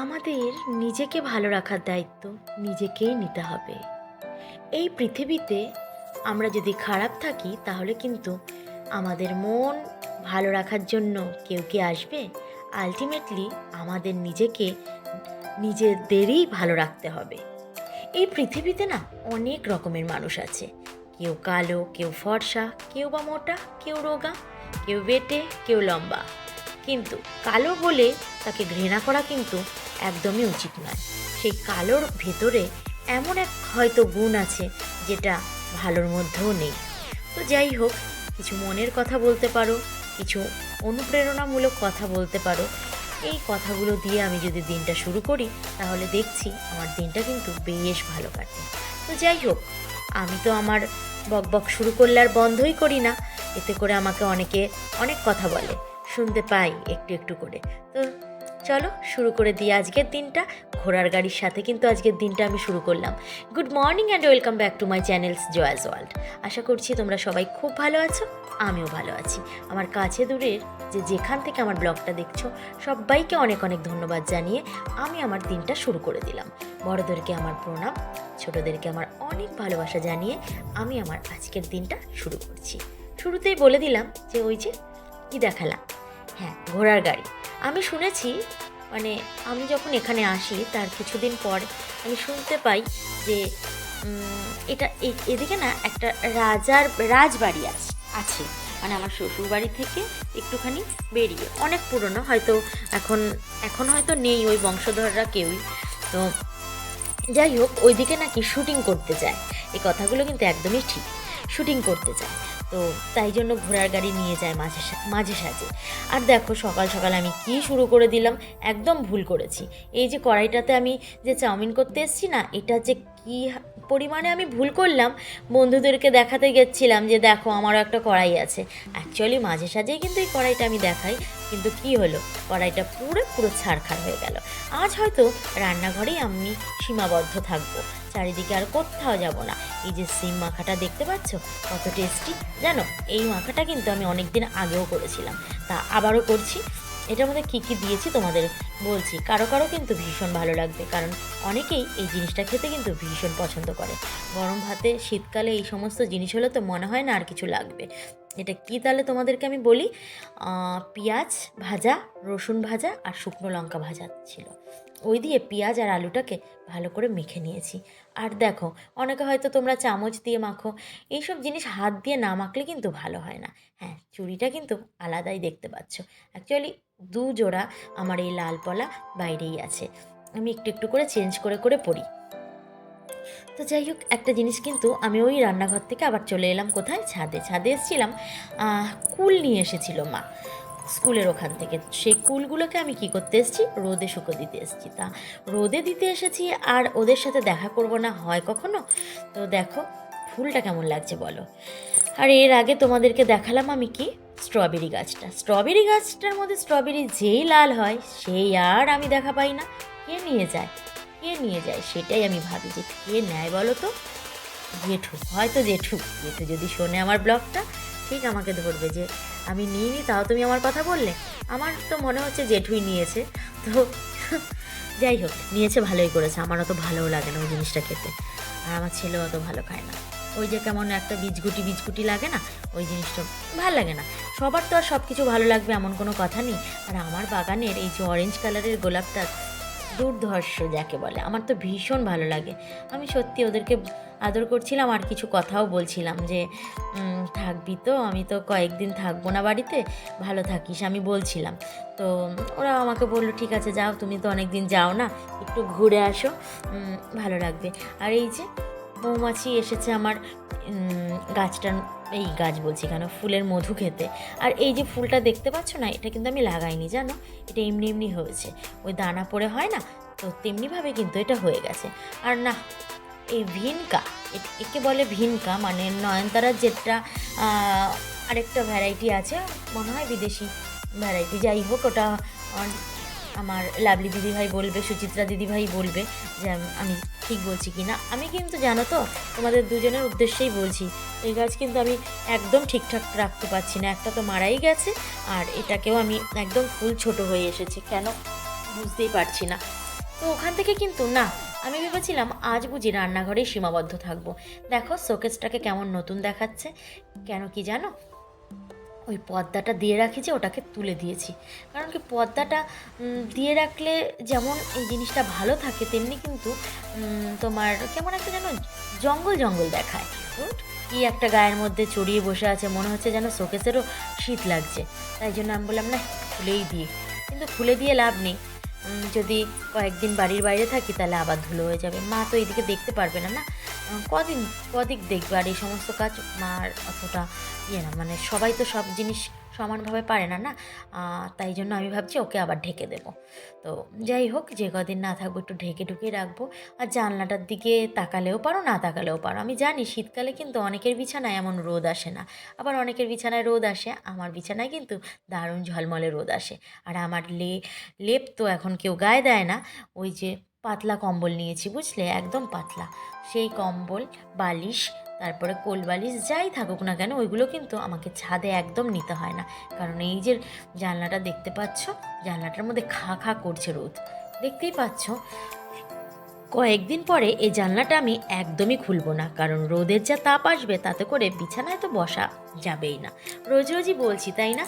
আমাদের নিজেকে ভালো রাখার দায়িত্ব নিজেকেই নিতে হবে। এই পৃথিবীতে আমরা যদি খারাপ থাকি, তাহলে কিন্তু আমাদের মন ভালো রাখার জন্য কেউ কি আসবে? আলটিমেটলি আমাদের নিজেকে নিজেদেরই ভালো রাখতে হবে। এই পৃথিবীতে না অনেক রকমের মানুষ আছে। কেউ কালো, কেউ ফর্সা, কেউ বা মোটা, কেউ রোগা, কেউ বেটে, কেউ লম্বা। কিন্তু কালো বলে তাকে ঘৃণা করা কিন্তু একদমই উচিত নয়। সেই কালোর ভেতরে এমন এক হয়তো গুণ আছে যেটা ভালোর মধ্যেও নেই। তো যাই হোক, কিছু মনের কথা বলতে পারো, কিছু অনুপ্রেরণামূলক কথা বলতে পারো। এই কথাগুলো দিয়ে আমি যদি দিনটা শুরু করি, তাহলে দেখছি আমার দিনটা কিন্তু বেশ ভালো কাটে। তো যাই হোক, আমি তো আমার বক বক শুরু করলে আর বন্ধই করি না। এতে করে আমাকে অনেকে অনেক কথা বলে, শুনতে পাই একটু একটু করে। তো চলো শুরু করে দিই আজকের দিনটা। ঘোড়ার গাড়ির সাথে কিন্তু আজকের দিনটা আমি শুরু করলাম। Good morning and welcome back to my channel's Jaya's world আশা করছি তোমরা সবাই খুব ভালো আছো, আমিও ভালো আছি। আমার কাছে দূরের যে যেখান থেকে আমার ব্লগটা দেখছ, সবাইকে অনেক অনেক ধন্যবাদ জানিয়ে আমি আমার দিনটা শুরু করে দিলাম। বড়দেরকে আমার প্রণাম, ছোটোদেরকে আমার অনেক ভালোবাসা জানিয়ে আমি আমার আজকের দিনটা শুরু করছি। শুরুতেই বলে দিলাম যে ওই যে কি দেখালাম? হ্যাঁ ঘোড়ার গাড়ি। আমি শুনেছি মানে আমি যখন এখানে আসি, তার কিছুদিন পর আমি শুনতে পাই যে এটা এদিকে না একটা রাজার রাজবাড়ি আছে আছে। মানে আমার শ্বশুর বাড়ি থেকে একটুখানি বেরিয়ে, অনেক পুরনো, হয়তো এখন এখন হয়তো নেই ওই বংশধররা কেউই। তো যাই হোক, ওইদিকে নাকি শুটিং করতে যায়। এই কথাগুলো কিন্তু একদমই ঠিক, শুটিং করতে যায়। তো তাই জন্য ঘোড়ার গাড়ি নিয়ে যায় মাঝে মাঝে সাঝে। আর দেখো সকাল সকাল আমি কি শুরু করে দিলাম, একদম ভুল করেছি। এই যে কড়াইটাতে আমি যে চাউমিন করতে এসেছি না, এটা যে কি পরিমাণে আমি ভুল করলাম, বন্ধুদেরকে দেখাতে গেছিলাম যে দেখো আমারও একটা কড়াই আছে। অ্যাকচুয়ালি মাঝে সাঝেই কিন্তু এই কড়াইটা আমি দেখাই, কিন্তু কি হলো? কড়াইটা পুরো পুরো ছাড়খাড় হয়ে গেল। আজ হয়তো রান্নাঘরেই আমি সীমাবদ্ধ থাকব, চারিদিকে আর কোথাও যাব না। এই যে সিম মাখাটা দেখতে পাচ্ছ, কত টেস্টি জানো, এই মাখাটা কিন্তু আমি অনেক দিন আগেও করেছিলাম। তা আবারও করছি। এটার মধ্যে কী কী দিয়েছি তোমাদের বলছি। কারও কারও কিন্তু ভীষণ ভালো লাগবে, কারণ অনেকেই এই জিনিসটা খেতে কিন্তু ভীষণ পছন্দ করে। গরম ভাতে, শীতকালে এই সমস্ত জিনিস হলে তো মনে হয় না আর কিছু লাগবে। এটা কী তাহলে তোমাদেরকে আমি বলি? পেঁয়াজ ভাজা, রসুন ভাজা আর শুকনো লঙ্কা ভাজা ছিল। ওই দিয়ে পেঁয়াজ আর আলুটাকে ভালো করে মেখে নিয়েছি। আর দেখো, অনেকে হয়তো তোমরা চামচ দিয়ে মাখো, এইসব জিনিস হাত দিয়ে না মাখলে কিন্তু ভালো হয় না। হ্যাঁ চুড়িটা কিন্তু আলাদাই দেখতে পাচ্ছ। অ্যাকচুয়ালি দু জোড়া আমার এই লাল পলা বাইরেই আছে। আমি একটু একটু করে চেঞ্জ করে করে পরি। তো যাই হোক, একটা জিনিস কিন্তু আমি ওই রান্নাঘর থেকে আবার চলে এলাম কোথায়? ছাদে। ছাদে এসেছিলাম কুল নিয়ে এসেছিল মা। স্কুলের ওখান থেকে। সেই কুলগুলোকে আমি কি করতে এসেছি? রোদে শুকো দিতে এসেছি। তা রোদে দিতে এসেছি আর ওদের সাথে দেখা করব না হয় কখনো? তো দেখো, ফুলটা কেমন লাগছে বলো। আর এর আগে তোমাদেরকে দেখালাম আমি কি? স্ট্রবেরি গাছটা। স্ট্রবেরি গাছটার মধ্যে স্ট্রবেরি যেই লাল হয়, সেই আর আমি দেখা পাই না। কে নিয়ে যায়? কে নিয়ে যায়? সেটাই আমি ভাবি যে কে নেয় বলো তো? জেঠু। হয়তো জেঠু। জেঠু যদি শোনে আমার ব্লগটা ঠিক আমাকে ধরবে যে, আমি নিইনি, তাও তুমি আমার কথা বললে? আমার তো মনে হচ্ছে জেঠুই নিয়েছে। তো যাই হোক, নিয়েছে ভালোই করেছে। আমার অত ভালোও লাগে না ওই জিনিসটা খেতে। আর আমার ছেলেও অত ভালো খায় না। ওই যে কেমন একটা বীজগুটি বীজগুটি লাগে না, ওই জিনিসটা ভালো লাগে না। সবার তো আর সব কিছু ভালো লাগবে এমন কোনো কথা নেই। আর আমার বাগানের এই যে অরেঞ্জ কালারের গোলাপটা দুর্ধর্ষ যাকে বলে। আমার তো ভীষণ ভালো লাগে। আমি সত্যি ওদেরকে আদর করছিলাম আর কিছু কথাও বলছিলাম যে থাকবি তো, আমি তো কয়েকদিন থাকব না বাড়িতে, ভালো থাকিস, আমি বলছিলাম। তো ওরা আমাকে বলল, ঠিক আছে, যাও, তুমি তো অনেক দিন যাও না, একটু ঘুরে আসো ভালো লাগবে। আর এই যে মৌমাছি এসেছে আমার গাছটার এই গাছ বলছি কেন? ফুলের মধু খেতে। আর এই যে ফুলটা দেখতে পাচ্ছ না, এটা কিন্তু আমি লাগাইনি, জানো? এটা এমনি এমনি হয়েছে। ওই দানা পড়ে হয় না, তো তেমনিভাবে কিন্তু এটা হয়ে গেছে। আর না, এই ভিনকা একে বলে ভিনকা মানে নয়নতারার যেটা আরেকটা ভ্যারাইটি আছে, মনে হয় বিদেশি ভ্যারাইটি যাই হোক, ওটা আমার লাভলি দিদিভাই বলবে, সুচিত্রা দিদিভাই বলবে যে আমি ঠিক বলছি কি না। আমি কিন্তু জানো তো, তোমাদের দুজনের উদ্দেশ্যেই বলছি, এই গাছ কিন্তু আমি একদম ঠিকঠাক রাখতে পারছি না। একটা তো মারাই গেছে, আর এটাকেও আমি একদম ফুল ছোট হয়ে এসেছে, কেন বুঝতেই পারছি না। তো ওখান থেকে কিন্তু না, আমি ভেবেছিলাম আজ বুঝি রান্নাঘরেই সীমাবদ্ধ থাকব। দেখো, শোকেসটাকে কেমন নতুন দেখাচ্ছে, কেন কি জানো? ওই পর্দাটা দিয়ে রাখি যে ওটাকে তুলে দিয়েছি। কারণ কি পর্দাটা দিয়ে রাখলে যেমন এই জিনিসটা ভালো থাকে, তেমনি কিন্তু তোমার কেমন একটা যেন জঙ্গল জঙ্গল দেখায়। কি একটা গায়ের মধ্যে চড়িয়ে বসে আছে, মনে হচ্ছে যেন শোকেসেরও শীত লাগছে। তাই জন্য আমি বললাম, না, খুলেই দিয়ে। কিন্তু খুলে দিয়ে লাভ নেই। যদি কয়েকদিন বাড়ির বাইরে থাকি, তাহলে আবার ধুলো হয়ে যাবে। মা তো এইদিকে দেখতে পারবে না না? কদিন, কদিক দেখবে আর এই সমস্ত কাজ মার অতটা ইয়ে না। মানে সবাই তো সব জিনিস সমানভাবে পারে না না? তাই জন্য আমি ভাবছি ওকে আবার ঢেকে দেব। তো যাই হোক, যে কদিন না থাকব একটু ঢেকে ঢুকে রাখব। আর জানলাটার দিকে তাকালেও পারো, না তাকালেও পারো। আমি জানি শীতকালে কিন্তু অনেকের বিছানায় এমন রোদ আসে না। আবার অনেকের বিছানায় রোদ আসে, আমার বিছানায় কিন্তু দারুণ ঝলমলে রোদ আসে। আর আমার লে, লেপ তো এখন কেউ গায়ে দেয় না। ওই যে পাতলা কম্বল নিয়েছি, বুঝলে? একদম পাতলা। সেই কম্বল, বালিশ, তারপরে কোল বালিশ, যাই থাকুক না কেন, ওইগুলো কিন্তু আমাকে ছাদে একদম নিতে হয় না। কারণ এই যে জানলাটা দেখতে পাচ্ছ, জানলাটার মধ্যে খা খা করছে রোদ। দেখতেই পাচ্ছ, কয়েকদিন পরে এই জানলাটা আমি একদমই খুলবো না। কারণ রোদের যা তাপ আসবে, তাতে করে বিছানায় তো বসা যাবেই না। রোজ রোজই বলছি, তাই না?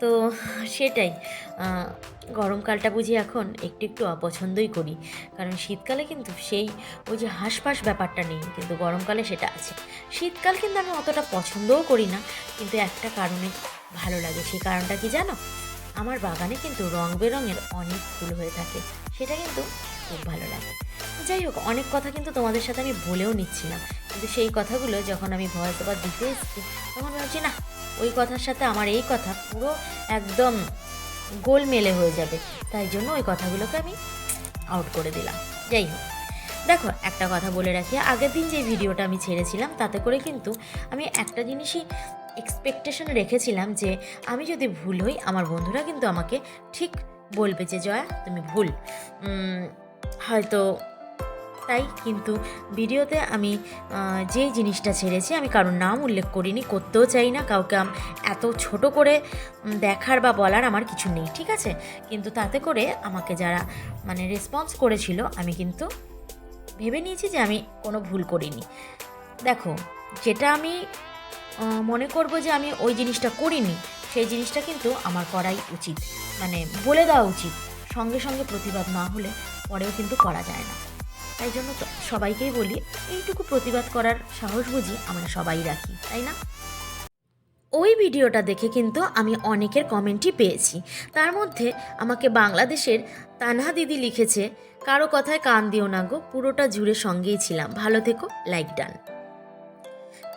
তো সেটাই গরমকালটা বুঝি এখন একটু একটু অপছন্দই করি। কারণ শীতকালে কিন্তু সেই ওই যে হাঁসফাঁস ব্যাপারটা নেই, কিন্তু গরমকালে সেটা আছে। শীতকাল কিন্তু আমি অতটা পছন্দও করি না, কিন্তু একটা কারণে ভালো লাগে। সেই কারণটা কি জানো? আমার বাগানে কিন্তু রং বেরঙের অনেক ফুল হয়ে থাকে, সেটা কিন্তু খুব ভালো লাগে। যাই হোক, অনেক কথা কিন্তু তোমাদের সাথে আমি বলেও নিচ্ছিলাম কিন্তু সেই কথাগুলো যখন আমি ভয়েস ওভার দিতে এসেছি, তখন ভাবছি, না, ওই কথার সাথে আমার এই কথা পুরো একদম গোলমেলে হয়ে যাবে। তাই জন্য ওই কথাগুলোকে আমি আউট করে দিলাম। যাই হোক, দেখো, একটা কথা বলে রাখি, আগের দিন যে ভিডিওটা আমি ছেড়েছিলাম, তাতে করে কিন্তু আমি একটা জিনিসই এক্সপেকটেশন রেখেছিলাম যে আমি যদি ভুল হই, আমার বন্ধুরা কিন্তু আমাকে ঠিক বলবে যে, জয়া, তুমি ভুল। হয়তো তাই কিন্তু ভিডিওতে আমি যেই জিনিসটা ছেড়েছি আমি কারোর নাম উল্লেখ করিনি, করতেও চাই না, কাউকে এত ছোট করে দেখার বা বলার আমার কিছু নেই, ঠিক আছে? কিন্তু তাতে করে আমাকে যারা মানে রেসপন্স করেছিল, আমি কিন্তু ভেবে নিয়েছি যে আমি কোনো ভুল করিনি। দেখো, যেটা আমি মনে করব যে আমি ওই জিনিসটা করিনি, সেই জিনিসটা কিন্তু আমার করাই উচিত। মানে বলে দেওয়া উচিত। সঙ্গে সঙ্গে প্রতিবাদ না হলে পরেও কিন্তু করা যায় না। তাই জন্য সবাইকেই বলি, এইটুকু প্রতিবাদ করার সাহস বুঝি আমরা সবাই রাখি, তাই না? ওই ভিডিওটা দেখে কিন্তু আমি অনেকের কমেন্টই পেয়েছি। তার মধ্যে আমাকে বাংলাদেশের তানহা দিদি লিখেছে, কারও কথায় কান দিও না গো, পুরোটা জুড়ে সঙ্গেই ছিলাম। ভালো থেকো, লাইক ডান।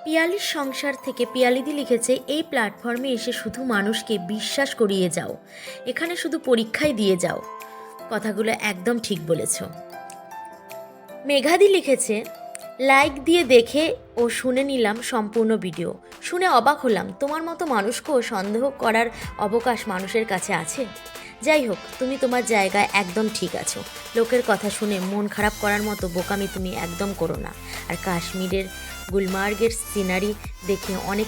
পিয়ালির সংসার থেকে পিয়ালিদি লিখেছে, এই প্ল্যাটফর্মে এসে শুধু মানুষকে বিশ্বাস করিয়ে যাও। এখানে শুধু পরীক্ষায় দিয়ে যাও। কথাগুলো একদম ঠিক বলেছ। মেঘাদি লিখেছে লাইক দিয়ে দেখে ও শুনে নিলাম সম্পূর্ণ ভিডিও। শুনে অবাক হলাম, তোমার মতো মানুষকেও সন্দেহ করার অবকাশ মানুষের কাছে আছে? যাই হোক, তুমি তোমার জায়গায় একদম ঠিক আছো। লোকের কথা শুনে মন খারাপ করার মতো বোকামি তুমি একদম করো না। আর কাশ্মীরের গুলমার্গের সিনারি দেখে অনেক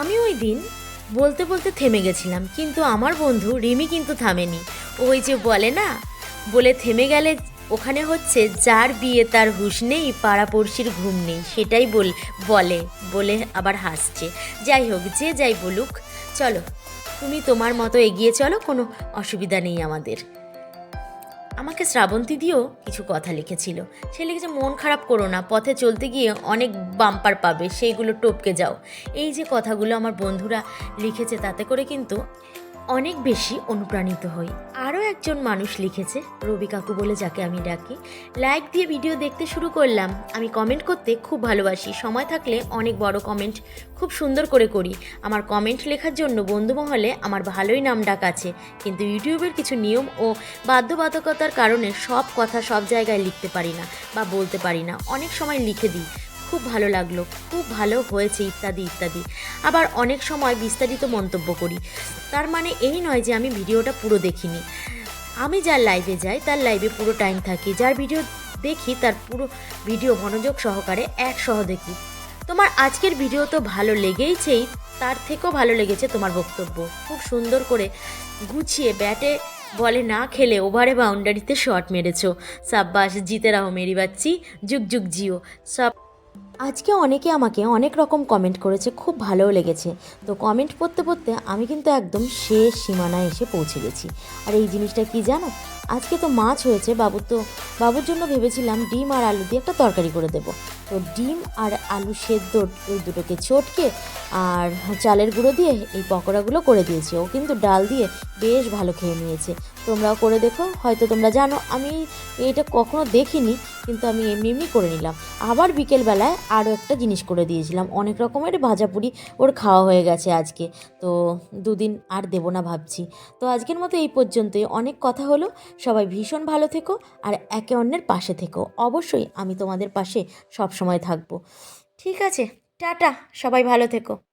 আমি ওই দিন বলতে বলতে থেমে গেছিলাম, কিন্তু আমার বন্ধু রিমি কিন্তু থামেনি। ওই যে বলে না, বলে থেমে গেলে ওখানে হচ্ছে, যার বিয়ে তার হুঁশ নেই, পাড়াপড়শির ঘুম নেই। সেটাই বল, বলে বলে আবার হাসছে। যাই হোক, যে যাই বলুক, চলো, তুমি তোমার মতো এগিয়ে চলো, কোনো অসুবিধা নেই আমাদের। আমাকে শ্রাবন্তী দিয়েও কিছু কথা লিখেছিল। সে লিখেছে, মন খারাপ করো না, পথে চলতে গিয়ে অনেক বাম্পার পাবে, সেইগুলো টপকে যাও। এই যে কথাগুলো আমার বন্ধুরা লিখেছে, তাতে করে কিন্তু অনেক বেশি অনুপ্রাণিত হই। আরও একজন মানুষ লিখেছে, রবি কাকু বলে যাকে আমি ডাকি লাইক দিয়ে ভিডিও দেখতে শুরু করলাম। আমি কমেন্ট করতে খুব ভালোবাসি। সময় থাকলে অনেক বড় কমেন্ট খুব সুন্দর করে করি। আমার কমেন্ট লেখার জন্য বন্ধু মহলে আমার ভালোই নাম ডাক আছে। কিন্তু ইউটিউবের কিছু নিয়ম ও বাধ্যবাধকতার কারণে সব কথা সব জায়গায় লিখতে পারি না বা বলতে পারি না। অনেক সময় লিখে দিই। খুব ভালো লাগল, খুব ভালো হয়েছে ইত্যাদি ইত্যাদি। আবার অনেক সময় বিস্তারিত মন্তব্য করি। তার মানে এই নয় যে আমি ভিডিওটা পুরো দেখিনি। আমি যার লাইভে যাই, তার লাইভে পুরো টাইম থাকি। যার ভিডিও দেখি, তার পুরো ভিডিও মনোযোগ সহকারে এক সহ দেখি। তোমার আজকের ভিডিও তো ভালো লেগেইছেই, তার থেকেও ভালো লেগেছে তোমার বক্তব্য। খুব সুন্দর করে গুছিয়ে ব্যাটে বলে না খেলে ওভারে বাউন্ডারিতে শট মেরেছো। সাব্বাস জিতে রাহো মেরি বাচ্চি, যুগ যুগ, জিও। সব আজকে অনেকে আমাকে অনেক রকম কমেন্ট করেছে, খুব ভালোও লেগেছে। তো কমেন্ট পড়তে পড়তে আমি কিন্তু একদম শেষ সীমানায় এসে পৌঁছে গেছি। আর এই জিনিসটা কি জানো? আজকে তো মাছ হয়েছে বাবুর তো, বাবুর জন্য ভেবেছিলাম ডিম আর আলু দিয়ে একটা তরকারি করে দেবো। তো ডিম আর আলু সেদ্ধ, ওই দুটোকে চটকে আর চালের গুঁড়ো দিয়ে এই পকোড়াগুলো করে দিয়েছি। ও কিন্তু ডাল দিয়ে বেশ ভালো খেয়ে নিয়েছে। তোমরাও করে দেখো, হয়তো তোমরা জানো, আমি এটা কখনো দেখিনি, কিন্তু আমি এমনি এমনি করে নিলাম। আবার বিকেলবেলায় আরও একটা জিনিস করে দিয়েছিলাম, অনেক রকমের ভাজাপুরি ওর খাওয়া হয়ে গেছে আজকে, তো দুদিন আর দেবো না ভাবছি। তো আজকের মতো এই পর্যন্তই, অনেক কথা হলো, সবাই ভীষণ ভালো থেকো, আর একে অন্যের পাশে থেকো। অবশ্যই আমি তোমাদের পাশে সব সময় থাকব। ঠিক আছে, টাটা, সবাই ভালো থেকো।